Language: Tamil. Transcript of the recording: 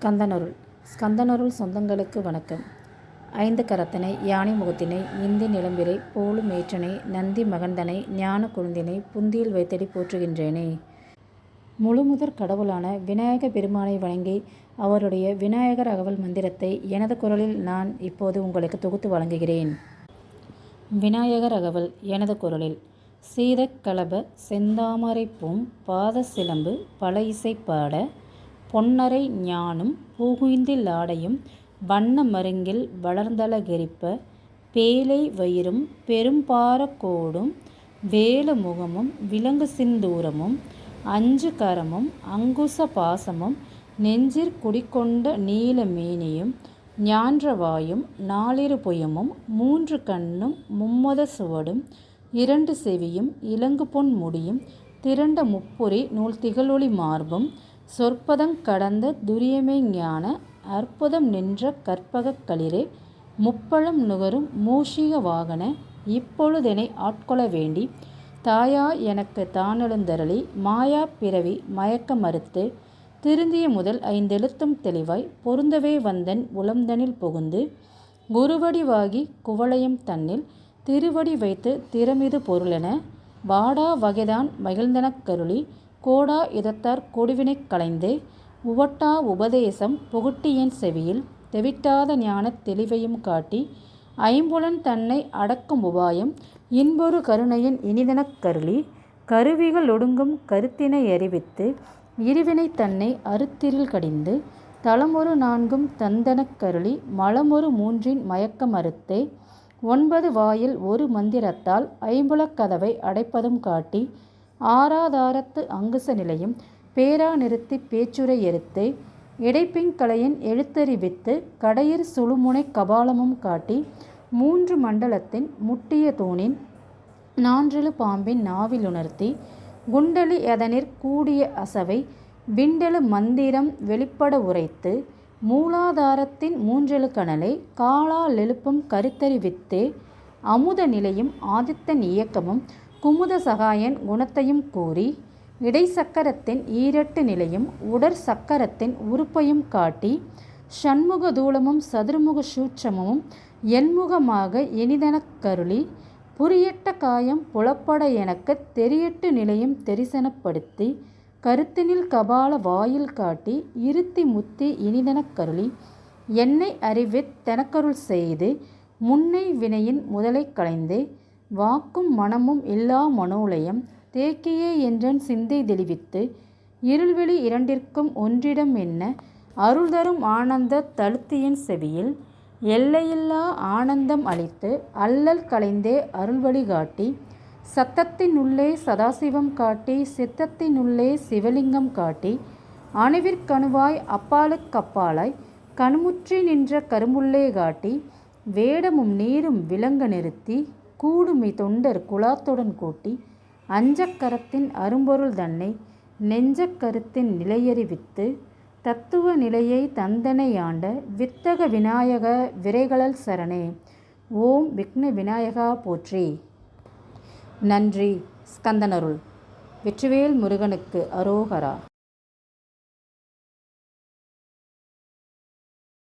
ஸ்கந்தனருள். ஸ்கந்தனருள் சொந்தங்களுக்கு வணக்கம். ஐந்து கரத்தனை யானை முகத்தினை இந்தி நிலம்பிரை போலும் ஏற்றனை நந்தி மகந்தனை ஞான கொழுந்தினை புந்தியில் வைத்தடி போற்றுகின்றேனே. முழுமுதற் கடவுளான விநாயக பெருமானை வணங்கி அவருடைய விநாயகர் அகவல் மந்திரத்தை எனது குரலில் நான் இப்போது உங்களுக்கு தொகுத்து வழங்குகிறேன். விநாயகர் அகவல் எனது குரலில் சீதக்கலப செந்தாமரைப்பூம் பாத சிலம்பு பல இசை பாட பொன்னரை ஞானும் பூகுந்திலாடையும் வண்ண மருங்கில் வளர்ந்தலகெரிப்ப பேலை வயிறும் பெரும்பாரக் கோடும் வேல முகமும் விலங்கு சிந்தூரமும் அஞ்சு கரமும் அங்குச பாசமும் நெஞ்சிற் குடிகொண்ட நீல மேனியும் ஞான்றவாயும் நாலிரு புயமும் மூன்று கண்ணும் மும்மத சுவடும் இரண்டு செவியும் இலங்கு பொன் முடியும் திரண்ட முப்புரி நூல் திகழொளி மார்பும் சொற்பதங் கடந்த துரியமெய் ஞான அற்புதம் நின்ற கற்பகக் களிறே முப்பழம் நுகரும் மூஷிக வாகன இப்பொழுதெனை ஆட்கொள வேண்டி தாயாய் எனக்குத் தானெழுந்தருளி மாயாப் பிறவி மயக்க மறுத்து திருந்திய முதல் ஐந்தெழுத்தும் தெளிவாய் பொருந்தவே வந்தன் உளம்தனில் புகுந்து குருவடிவாகி குவலயம் தன்னில் திருவடி வைத்து திறமிது பொருளென வாடா வகைதான் மகிழ்ந்தனக் கருளி கோடா இதத்தார் கொடுவினைக் களைந்து உவட்டா உபதேசம் புகுட்டியின் செவியில் தெவிட்டாத ஞானத் தெளிவையும் காட்டி ஐம்புலன் தன்னை அடக்கும் உபாயம் இன்பொரு கருணையின் இனிதனக் கருளி கருவிகள் ஒடுங்கும் கருத்தினை அறிவித்து இருவினை தன்னை அறுத்திரில் கடிந்து தலமொரு நான்கும் தந்தனக் கருளி மலமொரு மூன்றின் மயக்கம் அறுத்தே ஒன்பது வாயில் ஒரு மந்திரத்தால் ஐம்புலக் கதவை அடைப்பதும் காட்டி ஆராதாரத்து அங்குச நிலையும் பேரா நிறுத்தி பேச்சுரை எருத்து இடைப்பிங்கலையின் எழுத்தறிவித்து கடையிற் சுழுமுனை கபாலமும் காட்டி மூன்று மண்டலத்தின் முட்டிய தூணின் நான்றெழு பாம்பின் நாவிலுணர்த்தி குண்டலி எதனிற் கூடிய அசவை விண்டெழு மந்திரம் வெளிப்பட உரைத்து மூலாதாரத்தின் மூன்றெழு கணலை காலாலெழுப்பும் கருத்தறிவித்தே அமுத நிலையும் ஆதித்தன் இயக்கமும் குமுத சகாயன் குணத்தையும் கூறி இடைச்சக்கரத்தின் ஈரட்டு நிலையும் உடற் சக்கரத்தின் உறுப்பையும் காட்டி ஷண்முக தூளமும் சதுர்முக சூட்சமும் எண்முகமாக இனிதெனக் கருளி புரியட்ட காயம் புலப்பட எனக்குத் தெரியட்டு நிலையும் தெரிசனப்படுத்தி கருத்தினில் கபால வாயில் காட்டி இருத்தி முத்தி இனிதெனக் கருளி என்னை அறிவித் தெனக்கருள் செய்து முன்னை வினையின் முதலை களைந்து வாக்கும் மனமும் இல்லா மனோலயம் தேக்கியே என்றன் சிந்தை தெளிவித்து இருள்வெளி இரண்டிற்கும் ஒன்றிடம் என்ன? அருள்தரும் ஆனந்த தழுத்தியன் செவியில் எல்லையில்லா ஆனந்தம் அளித்து அல்லல் கலைந்தே அருள்வழி காட்டி சத்தத்தினுள்ளே சதாசிவம் காட்டி சித்தத்தினுள்ளே சிவலிங்கம் காட்டி அணுவிற்கணுவாய் அப்பாலுக்கப்பாலாய் கண்முற்றி நின்ற கருமுள்ளே காட்டி வேடமும் நீரும் விளங்க நிறுத்தி கூடுமி தொண்டர் குலாத்துடன் கூட்டி அஞ்சக்கரத்தின் அரும்பொருள் தன்னை நெஞ்சக்கருத்தின் நிலையறிவித்து தத்துவ நிலையை தந்தனையாண்ட வித்தக விநாயக விரைகளல் சரணே. ஓம் விக்ன விநாயகா போற்றி. நன்றி ஸ்கந்தனருள். வெற்றிவேல் முருகனுக்கு அரோகரா.